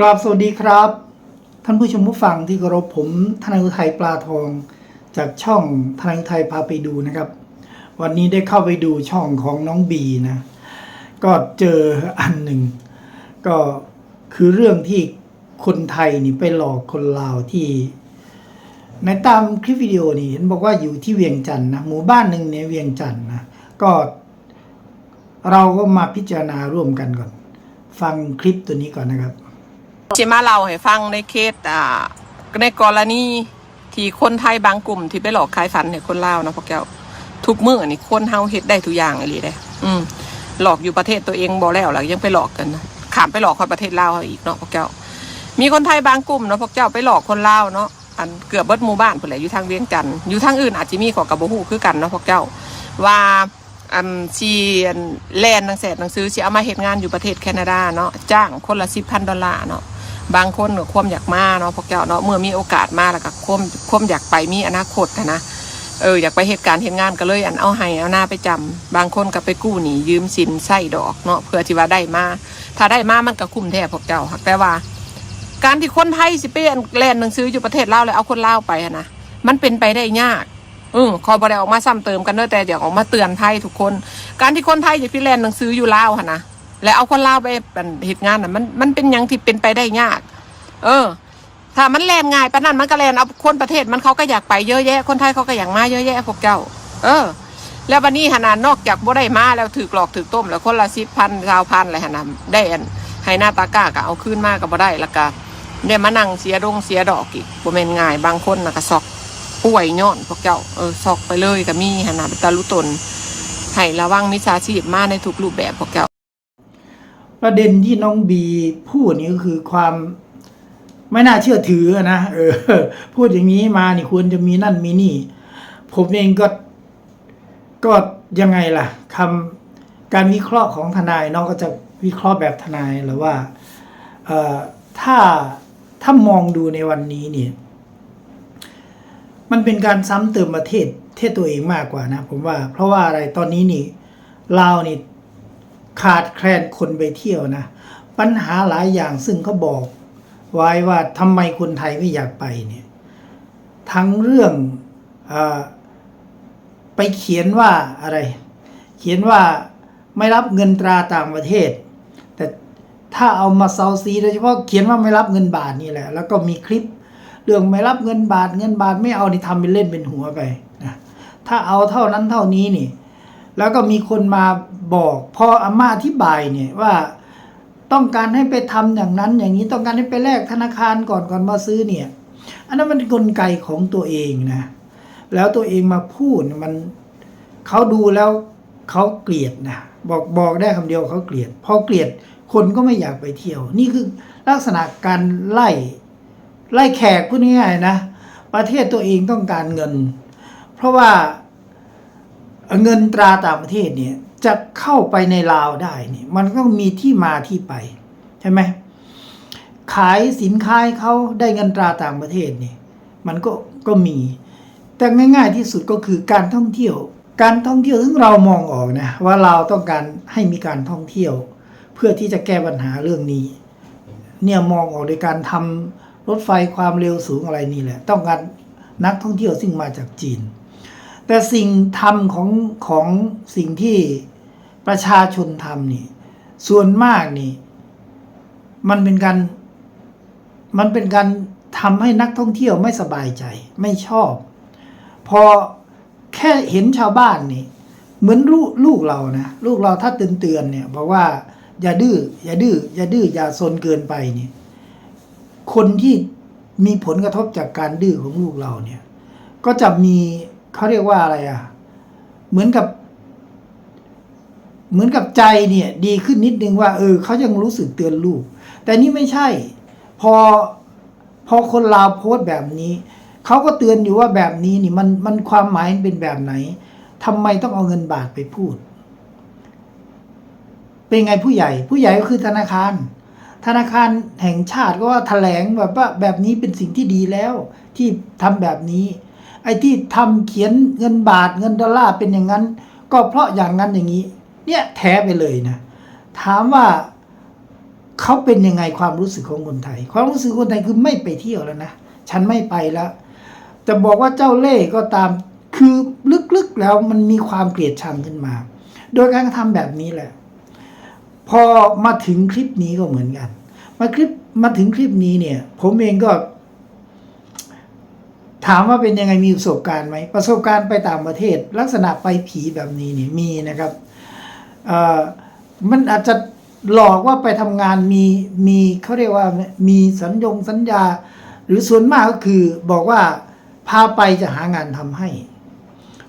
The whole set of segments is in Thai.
กราบสวัสดีครับ ท่านผู้ชมผู้ฟังที่เคารพผมธนายอุทัยปลาทอง จากช่องธนายอุทัยพาไปดูนะครับ วันนี้ได้เข้าไปดูช่องของน้องบีนะ ก็เจออันหนึ่ง ก็คือเรื่องที่คนไทยนี่ไปหลอกคนลาวที่ในตามคลิปวิดีโอนี่เห็นบอกว่าอยู่ที่เวียงจันทร์นะหมู่บ้านหนึ่งในเวียงจันทร์นะก็เราก็มาพิจารณาร่วมกันก่อน ฟังคลิปตัวนี้ก่อนนะครับ จะมาเล่าให้ฟังในเคสอ่าในกรณีที่คนไทยบางกลุ่มที่ไปหลอกขายฝันให้คนลาวนะพวกแก้วทุกมื้อนี่คนเฮาเฮ็ดได้ทุกอย่างเลยเด้อืมหลอกอยู่ประเทศตัวเองบ่แล้วหรอกยังไปหลอกกันนะขามไปหลอกคนประเทศลาวอีกเนาะพวกแก้วมีคนไทยบางกลุ่มเนาะพวกเจ้าไปหลอกคนลาวเนาะอันเกือบเบิดหมู่บ้านพุ่นแหละอยู่ทางเวียงจันทน์อยู่ทางอื่นอาจจะมีขอกระบ่ฮู้คือกันเนาะพวกเจ้าว่าอันชีอันแลนหนังแสนหนังสือสิเอามาเฮ็ดงานอยู่ประเทศแคนาดาเนาะจ้างคนละ10,000ดอลลาร์เนาะ บางคนก็ความอยากมาเนาะพวกเจ้าเนาะเมื่อมีโอกาสมาแล้วก็ความความอยากไปมีอนาคตนะนะเอออยากไปเหตุการณ์เหตุงานก็เลย อันเอาให้เอาหน้าไปจำบางคนก็ไปกู้หนี้ยืมสินใส่ดอกเนาะเพื่อที่ว่าได้มาถ้าได้มามันก็คุ้มแท้พวกเจ้าหักแต่ว่า การที่คนไทยสิไปแลนหนังสืออยู่ประเทศลาวแล้วเอาคนลาวไปนะมันเป็นไปได้ยากอือคอยบริออกมาซ้ำเติมกันเด้อแต่อยากออกมาเตือนภัยทุกคน การที่คนไทยจะไปแลนหนังสืออยู่ลาวนะ แล้วเอาคนลาวไปเหตุงานน่ะมันมันเป็นยังที่เป็นไปได้ยาก เออ ถ้ามันแลนง่ายปะนั้นมันก็แลนเอาคนประเทศมันเขาก็อยากไปเยอะแยะ คนไทยเขาก็อยากมาเยอะแยะพวกเจ้า เออ แล้ววันนี้หนานนอกจากบ่ได้มาแล้วถือหลอกถือต้ม แล้วคนละสิบพันชาวพันอะไรหนานได้อันให้หน้าตากล้าก็เอาขึ้นมาก็บ่ได้แล้วก็ได้มานั่งเสียดงเสียดอกอีกบ่แม่นง่ายบางคนน่ะก็ซอกป่วยย้อนพวกเจ้าเออซอกไปเลยก็มีหนนาตาลุตนให้ระวังมิจฉาชีพมาในทุกรูปแบบพวกเจ้า ประเด็นที่น้องบีพูดนี่ก็คือความไม่น่าเชื่อถือนะเออ พูดอย่างนี้มานี่ควรจะมีนั่นมีนี่ ผมเองก็ก็ยังไงล่ะคำการวิเคราะห์ของทนายน้องก็จะวิเคราะห์แบบทนายหรือว่าเอ่อถ้าถ้ามองดูในวันนี้เนี่ย มันเป็นการซ้ำเติมประเทศเทศตัวเองมากกว่านะ ผมว่า เพราะว่าอะไรตอนนี้นี่ลาวนี่ ขาดแคลนคนไปเที่ยวนะ ปัญหาหลายอย่างซึ่งเขาบอก ไว้ว่าทำไมคนไทยไม่อยากไปเนี่ย ทั้งเรื่องอไปเขียนว่าอะไร เขียนว่าไม่รับเงินตราต่างประเทศ แต่ถ้าเอามาเซาซีโดยเฉพาะเขียนว่าไม่รับเงินบาทนี่แหละ แล้วก็มีคลิปเรื่องไม่รับเงินบาท เงินบาทไม่เอานี่ทำเป็นเล่นเป็นหัวไปนะถ้าเอาเท่านั้นเท่านี้นี่ แล้วก็มีคนมาบอกพออาม่าอธิบายเนี่ยว่าต้องการให้ไปทำอย่างนั้น อย่างนี้ต้องการให้ไปแลกธนาคารก่อนก่อนมาซื้อเนี่ย อันนั้นมันกลไกของตัวเองนะ แล้วตัวเองมาพูดมันเขาดูแล้วเขาเกลียดนะบอกบอกได้คำเดียวเขาเกลียด พอเกลียดคนก็ไม่อยากไปเที่ยว นี่คือลักษณะการไล่ไล่แขกพูดง่ายๆนะ ประเทศตัวเองต้องการเงิน เพราะว่า เงินตราต่างประเทศเนี่ยจะเข้าไปในลาวได้เนี่ยมันก็มีที่มาที่ไป ใช่ไหมขายสินค้าเขาได้เงินตราต่างประเทศเนี่ยมันก็ก็มี แต่ง่าย ๆ ที่สุดก็คือการท่องเที่ยว การท่องเที่ยวซึ่งเรามองออกนะว่าเราต้องการให้มีการท่องเที่ยว เพื่อที่จะแก้ปัญหาเรื่องนี้ เนี่ยมองออกโดยการทำรถไฟความเร็วสูงอะไรนี่แหละ ต้องการนักท่องเที่ยวซึ่งมาจากจีน แต่สิ่งทำของของสิ่งที่ประชาชนทำนี่ ส่วนมากนี่ มันเป็นการมันเป็นการทำให้นักท่องเที่ยวไม่สบายใจ ไม่ชอบ พอแค่เห็นชาวบ้านนี่ เหมือนลูกลูกเรานะลูกเราถ้าเตือนเตือนเนี่ยบอกว่าอย่าดื้ออย่าดื้ออย่าดื้ออย่าซนเกินไปเนี่ย คนที่มีผลกระทบจากการดื้อของลูกเราเนี่ย ก็จะมี เขาเรียกว่าอะไรอะ เหมือนกับ เหมือนกับใจเนี่ย ดีขึ้นนิดนึงว่า เออเขายังรู้สึกเตือนลูก แต่นี่ไม่ใช่ พอพอคนลาวโพสต์แบบนี้เขาก็เตือนอยู่ว่าแบบนี้นี่มันมันความหมายเป็นแบบไหนทำไมต้องเอาเงินบาทไปพูด เป็นไงผู้ใหญ่ ผู้ใหญ่ก็คือธนาคาร ธนาคารแห่งชาติก็ว่าแถลงแบบว่าแบบนี้เป็นสิ่งที่ดีแล้ว ที่ทำแบบนี้ ไอ้ที่ทำเขียนเงินบาทเงินดอลลาร์เป็นอย่างนั้น ก็เพราะอย่างนั้นอย่างนี้ เนี่ยแท้ไปเลยนะ ถามว่าเขาเป็นยังไงความรู้สึกของคนไทย ความรู้สึกคนไทยคือไม่ไปเที่ยวแล้วนะ ฉันไม่ไปแล้วแต่บอกว่าเจ้าเล่ก็ตามคือลึกๆแล้วมันมีความเกลียดชังขึ้นมา โดยการกระทำแบบนี้แหละ พอมาถึงคลิปนี้ก็เหมือนกัน มาคลิปมาถึงคลิปนี้เนี่ย ผมเองก็ ถามว่าเป็นยังไงมีประสบการณ์ไหมประสบการณ์ไปต่างประเทศ ลักษณะไปผีแบบนี้นี่มีนะครับมันอาจจะหลอกว่าไปทำงานมีมีเขาเรียกว่ามีสัญญงสัญญา หรือส่วนมากก็คือบอกว่าพาไปจะหางานทำให้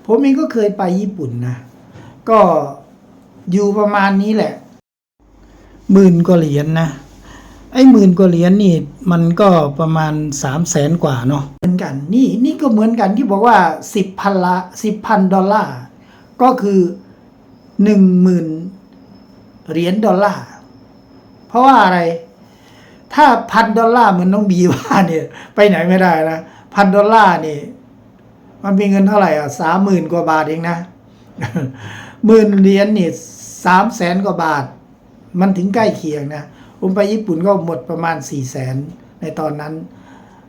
ผมเองก็เคยไปญี่ปุ่นนะ ก็อยู่ประมาณนี้แหละหมื่นกว่าเหรียญนะ ไอ้หมื่นกว่าเหรียญนี่มันก็ประมาณสามแสนกว่าเนาะเหมือนกัน นี่นี่ก็เหมือนกันที่บอกว่าสิบพันละสิบพันดอลลาร์ก็คือหนึ่งหมื่นเหรียญดอลลาร์เพราะว่าอะไร ถ้าพันดอลลาร์เหมือนน้องบีว่าเนี่ย ไปไหนไม่ได้นะพันดอลลาร์นี่มันเป็นเงินเท่าไหร่อะสามหมื่นกว่าบาทเองนะหมื่นเหรียญนี่สามแสนกว่าบาท มันถึงใกล้เคียงนะ ผมไปญี่ปุ่นก็หมดประมาณสี่แสนในตอนนั้น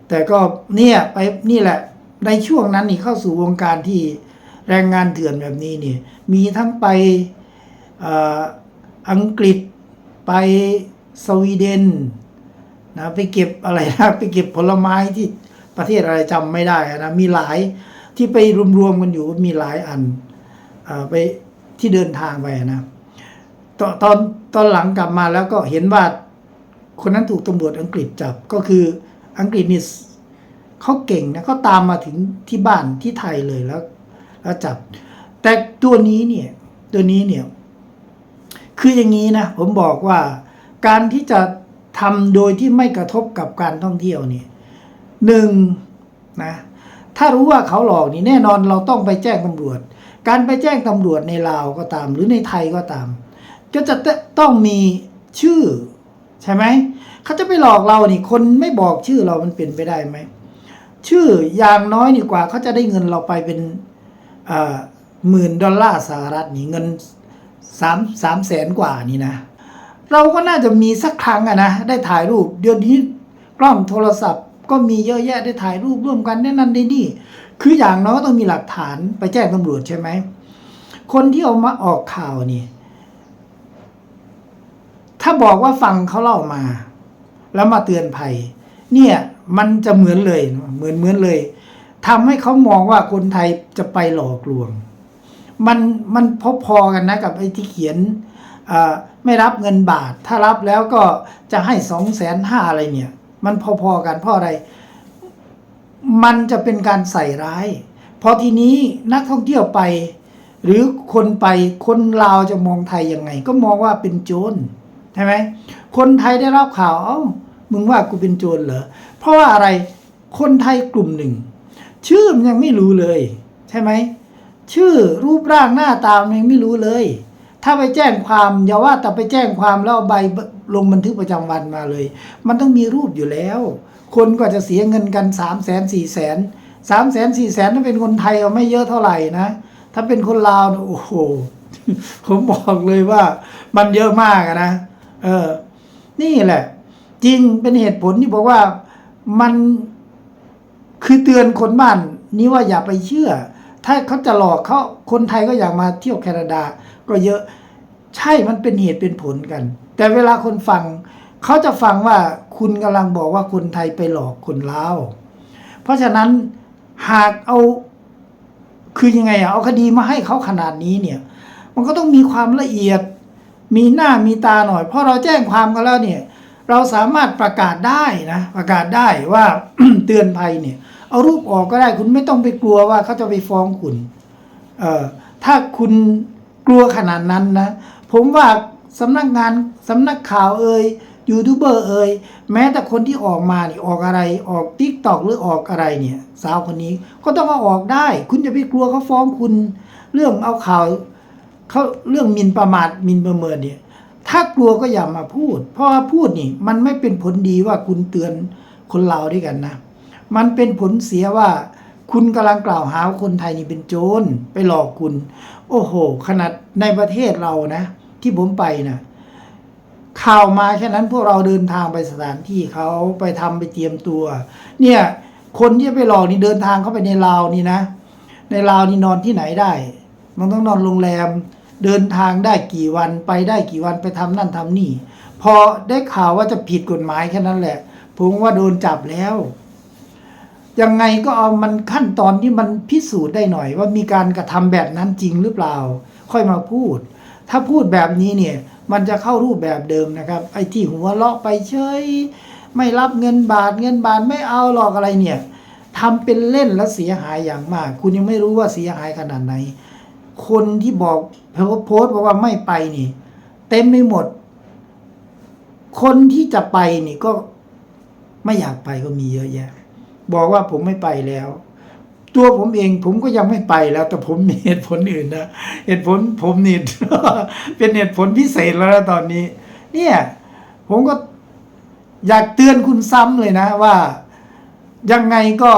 แต่ก็เนี่ยไปนี่แหละในช่วงนั้นนี่เข้าสู่วงการที่แรงงานเถื่อนแบบนี้นี่มีทั้งไปอ,อังกฤษไปสวีเดนนะไปเก็บอะไรนะไปเก็บผลไม้ที่ประเทศอะไรจำไม่ได้นะมีหลายที่ไปรวมๆกันอยู่มีหลายอันอไปที่เดินทางไปนะตอน ตอนหลังกลับมาแล้วก็เห็นว่าคนนั้นถูกตำรวจอังกฤษจับก็คืออังกฤษนี่เขาเก่งนะเขาตามมาถึงที่บ้านที่ไทยเลยแล้ว แล้วจับ แต่ตัวนี้เนี่ย ตัวนี้เนี่ย คืออย่างนี้นะผมบอกว่าการที่จะทำโดยที่ไม่กระทบกับการท่องเที่ยวเนี่ยหนึ่งนะถ้ารู้ว่าเขาหลอกนี่แน่นอนเราต้องไปแจ้งตำรวจ การไปแจ้งตำรวจในลาวก็ตาม หรือในไทยก็ตาม ก็จะต้องมีชื่อใช่ไหมเขาจะไปหลอกเรานี่คนไม่บอกชื่อเรามันเป็นไปได้ไหมชื่ออย่างน้อยนี่กว่าเขาจะได้เงินเราไปเป็นหมื่นดอลลาร์สหรัฐนี่เงินสามสามแสนกว่านี่นะ เราก็น่าจะมีสักครั้งอะนะได้ถ่ายรูปเดี๋ยวนี้กล้องโทรศัพท์ ก็มีเยอะแยะได้ถ่ายรูปร่วมกันแน่นั่นได้นี่ คืออย่างน้อยก็ต้องมีหลักฐานไปแจ้งตำรวจใช่ไหมคนที่เอามาออกข่าวนี่ ถ้าบอกว่าฟังเขาเล่ามา แล้วมาเตือนภัย เนี่ยมันจะเหมือนเลยเหมือนเหมือนเลยทำให้เขามองว่าคนไทยจะไปหลอกลวง มันมันพอๆกันนะกับไอ้ที่เขียนไม่รับเงินบาท ถ้ารับแล้วก็จะให้สองแสนห้าอะไรเนี่ย มันพอๆกันเพราะอะไร มันจะเป็นการใส่ร้ายพอทีนี้นักท่องเที่ยวไป หรือคนไปคนลาวจะมองไทยยังไง ก็มองว่าเป็นโจร ใช่ไหมคนไทยได้รับข่าวเอ้ามึงว่ากูเป็นโจรเหรอเพราะว่าอะไรคนไทยกลุ่มหนึ่ง ชื่อมันยังไม่รู้เลย ใช่ไหมชื่อรูปร่างหน้าตามันยังไม่รู้เลย ถ้าไปแจ้งความอย่าว่าแต่ไปแจ้งความแล้วเอาใบลงบันทึกประจำวันมาเลย มันต้องมีรูปอยู่แล้ว คนก็จะเสียเงินกันสามแสนสี่แสนสามแสนสี่แสนถ้าเป็นคนไทยเอาไม่เยอะเท่าไหร่นะ ถ้าเป็นคนลาวโอ้โหผมบอกเลยว่ามันเยอะมากนะ เออ นี่แหละ จริงเป็นเหตุผลที่บอกว่ามันคือเตือนคนบ้านนี้ว่าอย่าไปเชื่อ ถ้าเขาจะหลอกเขาคนไทยก็อยากมาเที่ยวแคนาดา ก็เยอะใช่มันเป็นเหตุเป็นผลกัน แต่เวลาคนฟังเขาจะฟังว่าคุณกำลังบอกว่าคนไทยไปหลอกคนลาวเพราะฉะนั้นหากเอาคือยังไงอะเอาคดีมาให้เขาขนาดนี้เนี่ย มันก็ต้องมีความละเอียด มีหน้ามีตาหน่อย เพราะเราแจ้งความกันแล้วเนี่ย เราสามารถประกาศได้นะประกาศได้ว่าเตือนภัยเนี่ย เอารูปออกก็ได้คุณไม่ต้องไปกลัวว่าเขาจะไปฟ้องคุณเอ่อถ้าคุณกลัวขนาดนั้นนะ ผมว่าสำนักงานสำนักข่าวเอ่ยยูทูบเบอร์เอ่ยแม้แต่คนที่ออกมานี่ออกอะไรออกทิกตอกหรือออกอะไรเนี่ย สาวคนนี้ก็ต้องเอาออกได้ คุณจะไปกลัวเขาฟ้องคุณ เรื่องเอาข่าว เขาเรื่องมินประมาทมินประเมินเนี่ย ถ้ากลัวก็อย่ามาพูด เพราะว่าพูดนี่ มันไม่เป็นผลดีว่าคุณเตือนคนเราด้วยกันนะ มันเป็นผลเสียว่า คุณกำลังกล่าวหาว่าคนไทยนี่เป็นโจรไปหลอกคุณ โอ้โห ขนาดในประเทศเรานะ ที่ผมไปนะข่าวมาแค่นั้นพวกเราเดินทางไปสถานที่เขาไปทำไปเตรียมตัว เนี่ยคนที่ไปหลอกนี่เดินทางเข้าไปในลาวนี่นะ ในลาวนี่นอนที่ไหนได้ มันต้องนอนโรงแรม เดินทางได้กี่วันไปได้กี่วันไปทำนั่นทำนี่ พอได้ข่าวว่าจะผิดกฎหมายแค่นั้นแหละ ผมว่าโดนจับแล้ว ยังไงก็เอามันขั้นตอนที่มันพิสูจน์ได้หน่อย ว่ามีการกระทำแบบนั้นจริงหรือเปล่า ค่อยมาพูด ถ้าพูดแบบนี้เนี่ย มันจะเข้ารูปแบบเดิมนะครับ ไอ้ที่หัวเลาะไปเฉยไม่รับเงินบาทเงินบาทไม่เอาหรอกอะไรเนี่ยทำเป็นเล่นแล้วเสียหายอย่างมาก คุณยังไม่รู้ว่าเสียหายขนาดไหน คนที่บอก โพสต์บอกว่าไม่ไปนี่ เต็มไม่หมด คนที่จะไปนี่ก็ไม่อยากไปก็มีเยอะแยะ บอกว่าผมไม่ไปแล้ว ตัวผมเองผมก็ยังไม่ไปแล้ว แต่ผมมีเหตุผลอื่นนะเหตุผลผมนี่เป็นเหตุผลพิเศษแล้วนะตอนนี้ เนี่ย ผมก็อยากเตือนคุณซ้ำเลยนะว่ายังไงก็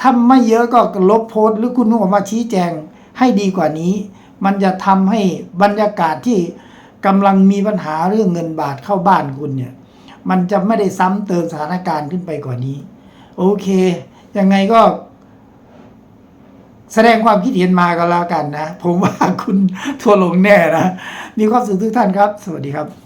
ถ้าไม่เยอะก็ลบโพสต์หรือคุณออกมาชี้แจงให้ดีกว่านี้ มันจะทำให้บรรยากาศที่กำลังมีปัญหาเรื่องเงินบาทเข้าบ้านคุณเนี่ย มันจะไม่ได้ซ้ำเติมสถานการณ์ขึ้นไปกว่านี้ โอเค ยังไงก็ แสดงความคิดเห็นมาก็แล้วกันนะ ผมว่าคุณทัวร์ลงแน่นะ มีความสุขทุกท่านครับ สวัสดีครับ